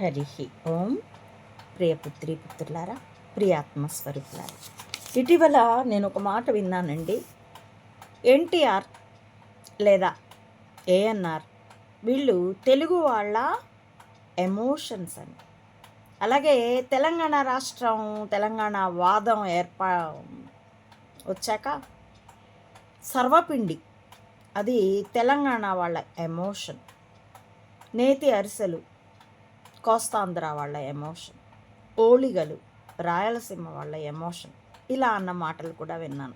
హరి ఓం. ప్రియపుత్రి పుత్రులారా ప్రియాత్మస్వరూపులారా ఇటీవల నేను ఒక మాట విన్నానండి. ఎన్టీఆర్ లేదా ఏఎన్ఆర్ వీళ్ళు తెలుగు వాళ్ళ ఎమోషన్స్ అని. అలాగే తెలంగాణ రాష్ట్రం తెలంగాణ వాదం ఏర్పా వచ్చాక సర్వపిండి అది తెలంగాణ వాళ్ళ ఎమోషన్. నేతి అరిసెలు కోస్తాంధ్ర వాళ్ళ ఎమోషన్. ఓలిగలు రాయలసీమ వాళ్ళ ఎమోషన్. ఇలా అన్న మాటలు కూడా విన్నాను.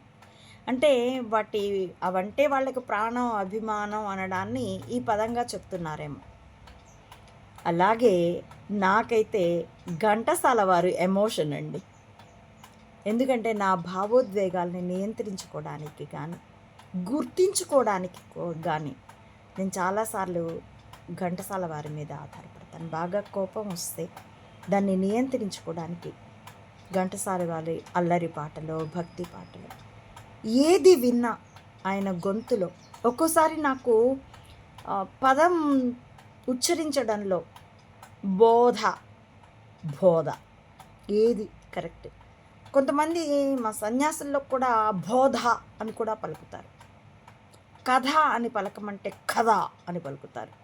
అంటే వాటి అవంటే వాళ్ళకి ప్రాణం అభిమానం అనడాన్ని ఈ పదంగా చెప్తున్నారేమో. అలాగే నాకైతే ఘంటసాల వారు ఎమోషన్ అండి. ఎందుకంటే నా భావోద్వేగాల్ని నియంత్రించుకోవడానికి కానీ గుర్తించుకోవడానికి కానీ నేను చాలాసార్లు ఘంటసాల వారి మీద ఆధారపడి బాగా కోపం వస్తే దాన్ని నియంత్రించుకోవడానికి ఘంటసాల వాళ్ళ అల్లరి పాటలు భక్తి పాటలు ఏది విన్నా ఆయన గొంతులో ఒక్కోసారి నాకు పదం ఉచ్చరించడంలో బోధ బోధ ఏది కరెక్ట్? కొంతమంది మా సన్యాసుల్లో కూడా బోధ అని కూడా పలుకుతారు. కథ అని పలకమంటే కథ అని పలుకుతారు.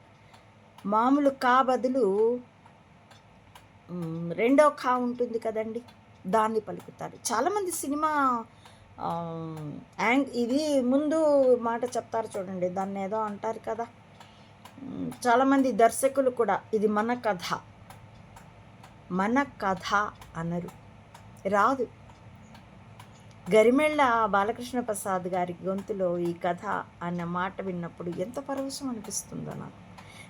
మామూలు కా బదులు రెండో ఖా ఉంటుంది కదండి దాన్ని పలుకుతారు. చాలామంది సినిమా యాంగ్ ఇది ముందు మాట చెప్తారు చూడండి దాన్ని ఏదో అంటారు కదా. చాలామంది దర్శకులు కూడా ఇది మన కథ. మన కథ అనరు. రాదు. గరిమెళ్ళ బాలకృష్ణ ప్రసాద్ గారి గొంతులో ఈ కథ అన్న మాట విన్నప్పుడు ఎంత పరవశం అనిపిస్తుందో నాకు.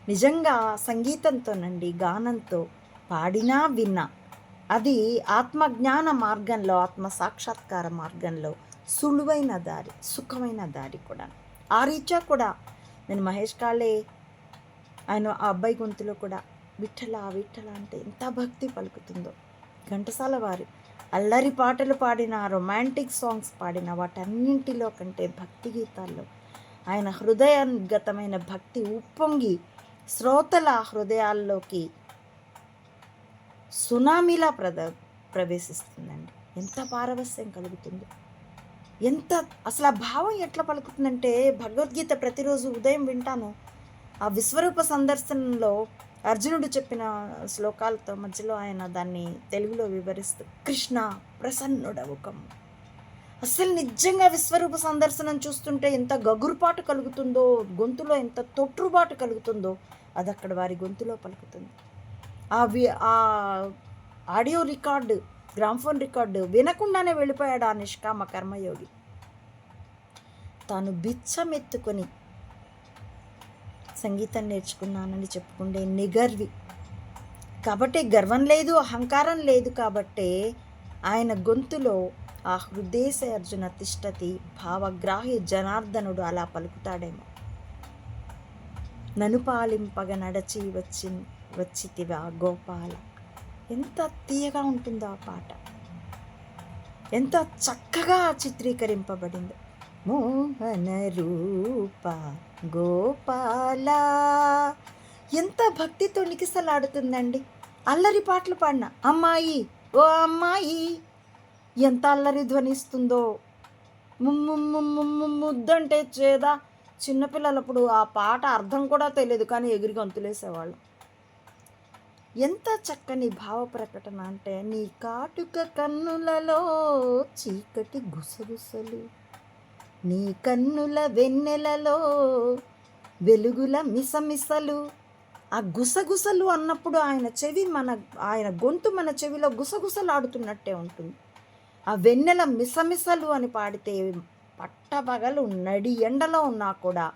నిజంగా సంగీతంతోనండి గానంతో పాడినా విన్నా అది ఆత్మజ్ఞాన మార్గంలో ఆత్మ సాక్షాత్కార మార్గంలో సులువైన దారి సుఖమైన దారి కూడా. ఆ రీత్యా కూడా నేను మహేష్ కాళే ఆయన ఆ అబ్బాయి గొంతులో కూడా విఠల విఠల అంటే ఎంత భక్తి పలుకుతుందో. ఘంటసాల వారు అల్లరి పాటలు పాడిన రొమాంటిక్ సాంగ్స్ పాడిన వాటన్నింటిలో కంటే భక్తి గీతాల్లో ఆయన హృదయగతమైన భక్తి ఉప్పొంగి శ్రోతల హృదయాల్లోకి సునామీలా ప్రద ప్రవేశిస్తుందండి. ఎంత పారవస్యం కలుగుతుంది. ఎంత అసలు ఆ భావం ఎట్లా పలుకుతుందంటే భగవద్గీత ప్రతిరోజు ఉదయం వింటాను. ఆ విశ్వరూప సందర్శనంలో అర్జునుడు చెప్పిన శ్లోకాలతో మధ్యలో ఆయన దాన్ని తెలుగులో వివరిస్తూ కృష్ణ ప్రసన్నుడవుకము అసలు నిజంగా విశ్వరూప సందర్శనం చూస్తుంటే ఎంత గగురుపాటు కలుగుతుందో గొంతులో ఎంత తొట్టుబాటు కలుగుతుందో అది అక్కడ వారి గొంతులో పలుకుతుంది. ఆ వి ఆ ఆడియో రికార్డు గ్రామ్ఫోన్ రికార్డు వినకుండానే వెళ్ళిపోయాడు ఆ నిష్కామ కర్మయోగి. తాను బిచ్చమెత్తుకొని సంగీతం నేర్చుకున్నానని చెప్పుకుండే నిగర్వి. కాబట్టి గర్వం లేదు అహంకారం లేదు కాబట్టే ఆయన గొంతులో ఆ హృదయస అర్జున తిష్టతి భావగ్రాహి జనార్దనుడు అలా పలుకుతాడేమో. నను పాలింపగ నడచి వచ్చి వచ్చితివా గోపాల. ఎంత తీయగా ఉంటుందో ఆ పాట. ఎంత చక్కగా చిత్రీకరింపబడిందో. మోహన రూప గోపాల. ఎంత భక్తితో నికిసలాడుతుందండి. అల్లరి పాటలు పాడిన అమ్మాయి ఓ అమ్మాయి. ఎంత అల్లరి ధ్వనిస్తుందో. ముద్దంటే చేదా. చిన్నపిల్లలప్పుడు ఆ పాట అర్థం కూడా తెలియదు కానీ ఎగిరి గంతులేసేవాళ్ళు ఎంత చక్కని భావ ప్రకటన అంటే నీ కాటుక కన్నులలో చీకటి గుసగుసలు నీ కన్నుల వెన్నెలలో వెలుగుల మిసమిసలు. ఆ గుసగుసలు అన్నప్పుడు ఆయన చెవి మన ఆయన గొంతు మన చెవిలో గుసగుసలాడుతున్నట్టే ఉంటుంది. ఆ వెన్నెల మిసమిసలు అని పాడితే పట్టపగలు నడి ఎండలో ఉన్నా కూడా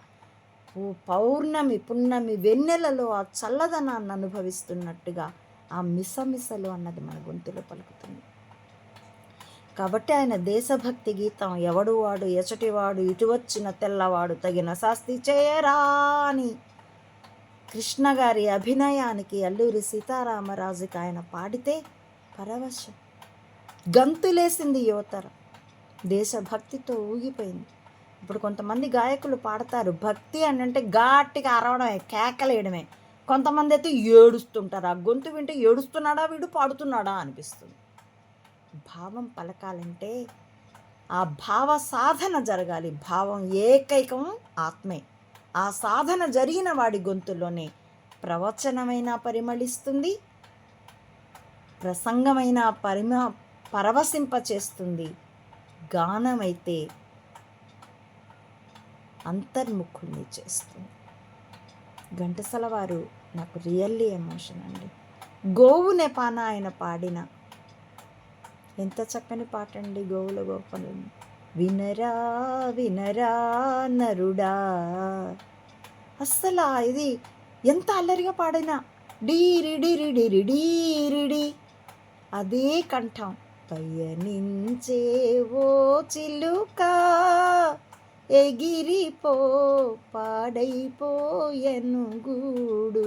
ఓ పౌర్ణమి పున్నమి వెన్నెలలో ఆ చల్లదనాన్ని అనుభవిస్తున్నట్టుగా ఆ మిసమిసలు అన్నది మన గొంతులో పలుకుతుంది. కాబట్టి ఆయన దేశభక్తి గీతం ఎవడు వాడు ఎచటివాడు ఇటువచ్చిన తెల్లవాడు తగిన శాస్తి చేయరా అని కృష్ణ గారి అభినయానికి అల్లూరి సీతారామరాజుకి ఆయన పాడితే పరవశం. గంతులేసింది యువతర దేశభక్తితో ఊగిపోయింది. ఇప్పుడు కొంతమంది గాయకులు పాడతారు. భక్తి అని అంటే ఘాటిగా అరవడమే కేకలేయడమే. కొంతమంది అయితే ఏడుస్తుంటారు. ఆ గొంతు వింటే ఏడుస్తున్నాడా వీడు పాడుతున్నాడా అనిపిస్తుంది. భావం పలకాలంటే ఆ భావ సాధన జరగాలి. భావం ఏకైకం ఆత్మే. ఆ సాధన జరిగిన వాడి గొంతులోనే ప్రవచనమైన పరిమళిస్తుంది. ప్రసంగమైన పరిమ పరవశింపచేస్తుంది. గానమైతే అంతర్ముఖుల్ని చేస్తుంది. ఘంటసల వారు నాకు రియల్లీ ఎమోషన్ అండి. గోవు నెపాన ఆయన పాడిన ఎంత చక్కని పాట అండి గోవుల గోపలు వినరా వినరా నరుడా. అస్సలు ఇది ఎంత అల్లరిగా పాడినా. డీరిడిరిడిరిడీరిడి అదే కంఠం. పయనించే ఓ చిలుక ఎగిరిపో పాడైపోయను గూడు.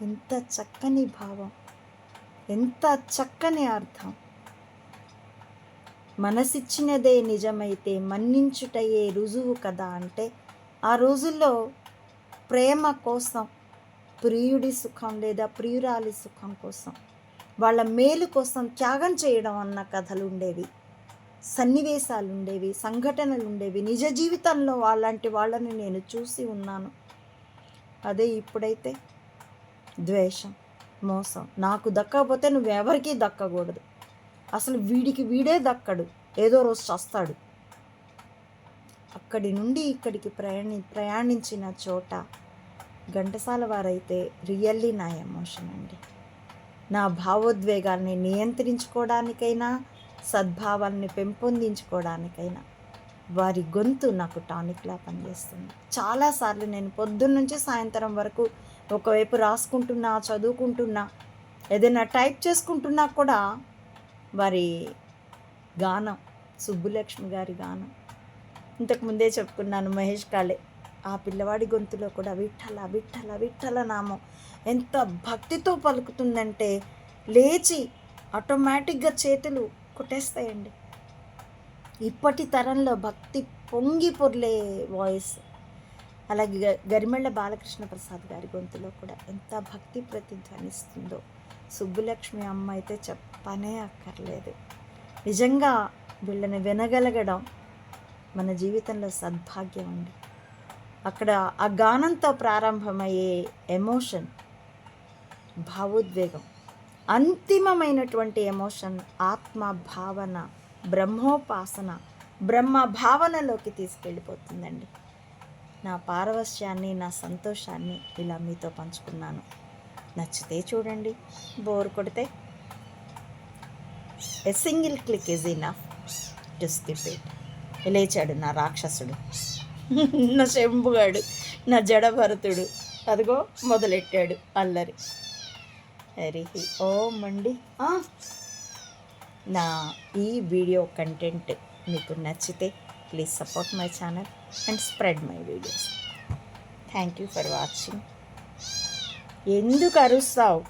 ఎంత చక్కని భావం ఎంత చక్కని అర్థం. మనసిచ్చినదే నిజమైతే మన్నించుటయే రుజువు కదా అంటే ఆ రోజుల్లో ప్రేమ కోసం ప్రియుడి సుఖం లేదా ప్రియురాలి సుఖం కోసం వాళ్ళ మేలు కోసం త్యాగం చేయడం అన్న కథలు ఉండేవి సన్నివేశాలు ఉండేవి సంఘటనలు ఉండేవి నిజ జీవితంలో వాళ్ళంటి వాళ్ళని నేను చూసి ఉన్నాను. అదే ఇప్పుడైతే ద్వేషం మోసం. నాకు దక్కకపోతే నువ్వెవరికీ దక్కకూడదు. అసలు వీడికి వీడే దక్కడు. ఏదో రోజు చస్తాడు. అక్కడి నుండి ఇక్కడికి ప్రయాణి ప్రయాణించిన చోట ఘంటసాల వారైతే రియల్లీ నా ఎమోషన్ అండి. నా భావోద్వేగాల్ని నియంత్రించుకోవడానికైనా సద్భావాల్ని పెంపొందించుకోవడానికైనా వారి గొంతు నాకు టానిక్లా పనిచేస్తుంది. చాలాసార్లు నేను పొద్దున్న నుంచి సాయంత్రం వరకు ఒకవైపు రాసుకుంటున్నా చదువుకుంటున్నా ఏదైనా టైప్ చేసుకుంటున్నా కూడా వారి గానం సుబ్బులక్ష్మి గారి గానం. ఇంతకుముందే చెప్పుకున్నాను మహేష్ కాళే ఆ పిల్లవాడి గొంతులో కూడా విఠల విఠల విఠల నామం. ఎంత భక్తితో పలుకుతుందంటే లేచి ఆటోమేటిక్గా చేతులు కొట్టేస్తాయండి. ఇప్పటి తరంలో భక్తి పొంగి పొర్లే వాయిస్. అలాగే గ- గరిమెళ్ళ బాలకృష్ణ ప్రసాద్ గారి గొంతులో కూడా ఎంత భక్తి ప్రతిధ్వనిస్తుందో. సుబ్బులక్ష్మి అమ్మ అయితే చెప్పనే అక్కర్లేదు. నిజంగా వీళ్ళని వినగలగడం మన జీవితంలో సద్భాగ్యం అండి. అక్కడ ఆ గానంతో ప్రారంభమయ్యే ఎమోషన్ భావోద్వేగం అంతిమమైనటువంటి ఎమోషన్ ఆత్మ భావన బ్రహ్మోపాసన బ్రహ్మ భావనలోకి తీసుకెళ్ళిపోతుందండి. నా పారవశ్యాన్ని నా సంతోషాన్ని ఇలా మీతో పంచుకున్నాను. నచ్చితే చూడండి బోర్ కొడితే. A single click is enough to skip it లేచాడు నా రాక్షసుడు. నా శంభుగాడు నా జడభరతుడు. అదిగో మొదలెట్టాడు అల్లరి. హరి ఓం అండి నా ఈ వీడియో కంటెంట్ మీకు నచ్చితే please support my channel and spread my videos. Thank you for watching. ఎందుకు అరుస్తావు?